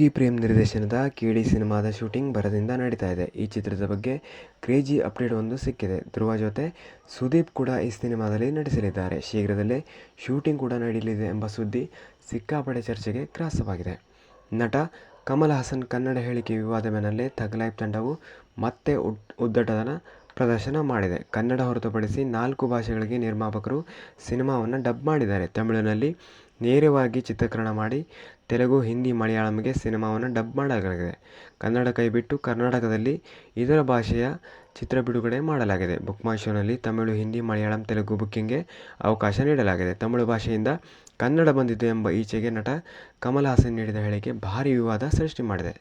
ಯೋಗಿ ಪ್ರೇಮ್ ನಿರ್ದೇಶನದ ಕೇಡಿ ಸಿನಿಮಾದ ಶೂಟಿಂಗ್ ಭರದಿಂದ ನಡೀತಾ ಇದೆ. ಈ ಚಿತ್ರದ ಬಗ್ಗೆ ಕ್ರೇಜಿ ಅಪ್ಡೇಟ್ ಒಂದು ಸಿಕ್ಕಿದೆ. ಧ್ರುವ ಜೊತೆ ಸುದೀಪ್ ಕೂಡ ಈ ಸಿನಿಮಾದಲ್ಲಿ ನಟಿಸಲಿದ್ದಾರೆ. ಶೀಘ್ರದಲ್ಲೇ ಶೂಟಿಂಗ್ ಕೂಡ ನಡೆಯಲಿದೆ ಎಂಬ ಸುದ್ದಿ ಸಿಕ್ಕಾಪಡೆ ಚರ್ಚೆಗೆ ಗ್ರಾಸವಾಗಿದೆ. ನಟ ಕಮಲ್ ಹಾಸನ್ ಕನ್ನಡ ಹೇಳಿಕೆ ವಿವಾದ ಮೇಲೆ ಥಗ್ ಲೈಫ್ ತಂಡವು ಮತ್ತೆ ಉದ್ದಟದನ ಪ್ರದರ್ಶನ ಮಾಡಿದೆ. ಕನ್ನಡ ಹೊರತುಪಡಿಸಿ ನಾಲ್ಕು ಭಾಷೆಗಳಿಗೆ ನಿರ್ಮಾಪಕರು ಸಿನಿಮಾವನ್ನು ಡಬ್ ಮಾಡಿದ್ದಾರೆ. ತಮಿಳಿನಲ್ಲಿ ನೇರವಾಗಿ ಚಿತ್ರೀಕರಣ ಮಾಡಿ ತೆಲುಗು, ಹಿಂದಿ, ಮಲಯಾಳಂಗೆ ಸಿನಿಮಾವನ್ನು ಡಬ್ ಮಾಡಲಾಗಿದೆ. ಕನ್ನಡ ಕೈಬಿಟ್ಟು ಕರ್ನಾಟಕದಲ್ಲಿ ಇತರ ಭಾಷೆಯ ಚಿತ್ರ ಬಿಡುಗಡೆ ಮಾಡಲಾಗಿದೆ. ಬುಕ್ ಮೈ ಶೋನಲ್ಲಿ ತಮಿಳು, ಹಿಂದಿ, ಮಲಯಾಳಂ, ತೆಲುಗು ಬುಕ್ಕಿಂಗ್ಗೆ ಅವಕಾಶ ನೀಡಲಾಗಿದೆ. ತಮಿಳು ಭಾಷೆಯಿಂದ ಕನ್ನಡ ಬಂದಿದೆ ಎಂಬ ಈಚೆಗೆ ನಟ ಕಮಲ್ ಹಾಸನ್ ನೀಡಿದ ಹೇಳಿಕೆ ಭಾರಿ ವಿವಾದ ಸೃಷ್ಟಿ ಮಾಡಿದೆ.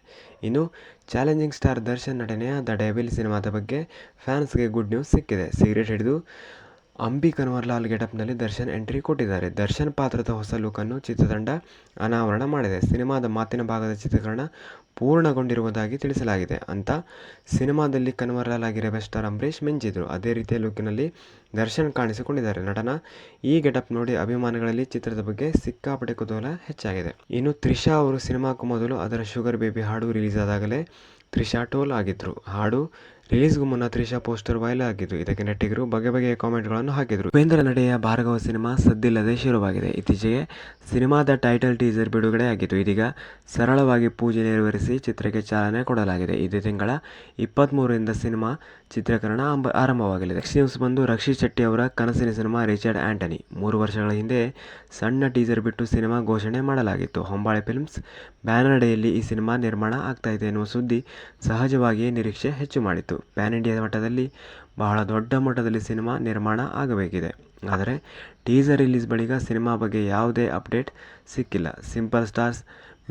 ಇನ್ನು ಚಾಲೆಂಜಿಂಗ್ ಸ್ಟಾರ್ ದರ್ಶನ್ ನಟನೆಯ ದ ಡೆವಿಲ್ ಸಿನಿಮಾದ ಬಗ್ಗೆ ಫ್ಯಾನ್ಸ್ಗೆ ಗುಡ್ ನ್ಯೂಸ್ ಸಿಕ್ಕಿದೆ. ಸಿಗರೇಟ್ ಹಿಡಿದು ಅಂಬಿ ಕನ್ವರ್ಲಾಲ್ ಗೆಟಪ್ನಲ್ಲಿ ದರ್ಶನ್ ಎಂಟ್ರಿ ಕೊಟ್ಟಿದ್ದಾರೆ. ದರ್ಶನ್ ಪಾತ್ರದ ಹೊಸ ಲುಕನ್ನು ಚಿತ್ರತಂಡ ಅನಾವರಣ ಮಾಡಿದೆ. ಸಿನಿಮಾದ ಮಾತಿನ ಭಾಗದ ಚಿತ್ರೀಕರಣ ಪೂರ್ಣಗೊಂಡಿರುವುದಾಗಿ ತಿಳಿಸಲಾಗಿದೆ. ಅಂತ ಸಿನಿಮಾದಲ್ಲಿ ಕನ್ವರ್ಲಾಲ್ ಆಗಿರುವ ಸ್ಟಾರ್ ಅಂಬರೀಶ್ ಮಿಂಚಿದ್ರು ಅದೇ ರೀತಿಯ ಲುಕ್ಕಿನಲ್ಲಿ ದರ್ಶನ್ ಕಾಣಿಸಿಕೊಂಡಿದ್ದಾರೆ. ನಟನ ಈ ಗೆಟಪ್ ನೋಡಿ ಅಭಿಮಾನಿಗಳಲ್ಲಿ ಚಿತ್ರದ ಬಗ್ಗೆ ಸಿಕ್ಕಾಪಟ್ಟೆ ಕುತೂಹಲ ಹೆಚ್ಚಾಗಿದೆ. ಇನ್ನು ತ್ರಿಷಾ ಅವರು ಸಿನಿಮಾಕ್ಕೂ ಮೊದಲು ಅದರ ಶುಗರ್ ಬೇಬಿ ಹಾಡು ರಿಲೀಸ್ ಆದಾಗಲೇ ತ್ರಿಷಾ ಟೋಲ್ ಆಗಿದ್ರು. ಹಾಡು ರಿಲೀಸ್ಗೂ ಮುನ್ನ ತ್ರಿಷಾ ಪೋಸ್ಟರ್ ವೈರಲ್ ಆಗಿದ್ದು, ಇದಕ್ಕೆ ನೆಟ್ಟಿಗರು ಬಗೆ ಬಗೆಯ ಕಾಮೆಂಟ್ಗಳನ್ನು ಹಾಕಿದರು. ಉಪೇಂದ್ರ ನಡೆಯ ಭಾರ್ಗವ ಸಿನಿಮಾ ಸದ್ದಿಲ್ಲದೆ ಶುರುವಾಗಿದೆ. ಇತ್ತೀಚೆಗೆ ಸಿನಿಮಾದ ಟೈಟಲ್ ಟೀಸರ್ ಬಿಡುಗಡೆ ಆಗಿತ್ತು. ಇದೀಗ ಸರಳವಾಗಿ ಪೂಜೆ ನೆರವೇರಿಸಿ ಚಿತ್ರಕ್ಕೆ ಚಾಲನೆ ಕೊಡಲಾಗಿದೆ. ಇದೇ ತಿಂಗಳ ಇಪ್ಪತ್ತ್ಮೂರರಿಂದ ಸಿನಿಮಾ ಚಿತ್ರೀಕರಣ ಆರಂಭವಾಗಲಿದೆ. ನೆಕ್ಸ್ಟ್ ನ್ಯೂಸ್ ಬಂದು ರಕ್ಷಿತ್ ಶೆಟ್ಟಿ ಅವರ ಕನಸಿನ ಸಿನಿಮಾ ರಿಚರ್ಡ್ ಆಂಟನಿ. ಮೂರು ವರ್ಷಗಳ ಹಿಂದೆ ಸಣ್ಣ ಟೀಸರ್ ಬಿಟ್ಟು ಸಿನಿಮಾ ಘೋಷಣೆ ಮಾಡಲಾಗಿತ್ತು. ಹೊಂಬಾಳೆ ಫಿಲ್ಮ್ಸ್ ಬ್ಯಾನರ್ ಅಡಿಯಲ್ಲಿ ಈ ಸಿನಿಮಾ ನಿರ್ಮಾಣ ಆಗ್ತಾ ಇದೆ ಎನ್ನುವ ಸುದ್ದಿ ಸಹಜವಾಗಿಯೇ ನಿರೀಕ್ಷೆ ಹೆಚ್ಚು ಮಾಡಿತ್ತು. ಪ್ಯಾನ್ ಇಂಡಿಯಾ ಮಟ್ಟದಲ್ಲಿ ಬಹಳ ದೊಡ್ಡ ಮಟ್ಟದಲ್ಲಿ ಸಿನಿಮಾ ನಿರ್ಮಾಣ ಆಗಬೇಕಿದೆ. ಆದರೆ ಟೀಸರ್ ರಿಲೀಸ್ ಬಳಿಕ ಸಿನಿಮಾ ಬಗ್ಗೆ ಯಾವುದೇ ಅಪ್ಡೇಟ್ ಸಿಕ್ಕಿಲ್ಲ. ಸಿಂಪಲ್ ಸ್ಟಾರ್ಸ್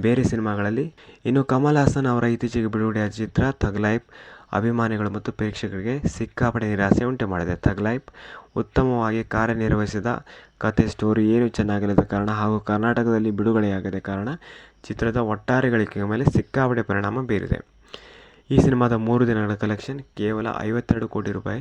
ಬೇರೆ ಸಿನಿಮಾಗಳಲ್ಲಿ. ಇನ್ನು ಕಮಲ್ ಹಾಸನ್ ಅವರ ಇತ್ತೀಚೆಗೆ ಬಿಡುಗಡೆಯಾದ ಚಿತ್ರ ಥಗ್ ಲೈಫ್ ಅಭಿಮಾನಿಗಳು ಮತ್ತು ಪ್ರೇಕ್ಷಕರಿಗೆ ಸಿಕ್ಕಾಪಟ್ಟೆ ನಿರಾಸೆ ಉಂಟು ಮಾಡಿದೆ. ಥಗ್ ಲೈಫ್ ಉತ್ತಮವಾಗಿ ಕಾರ್ಯನಿರ್ವಹಿಸಿದ ಕತೆ, ಸ್ಟೋರಿ ಏನು ಚೆನ್ನಾಗಿಲ್ಲದ ಕಾರಣ ಹಾಗೂ ಕರ್ನಾಟಕದಲ್ಲಿ ಬಿಡುಗಡೆಯಾಗದ ಕಾರಣ ಚಿತ್ರದ ಒಟ್ಟಾರೆ ಗಳಿಕೆಯ ಮೇಲೆ ಸಿಕ್ಕಾಪಡೆ ಪರಿಣಾಮ ಬೀರಿದೆ. ಈ ಸಿನಿಮಾದ ಮೂರು ದಿನಗಳ ಕಲೆಕ್ಷನ್ ಕೇವಲ ಐವತ್ತೆರಡು ಕೋಟಿ ರೂಪಾಯಿ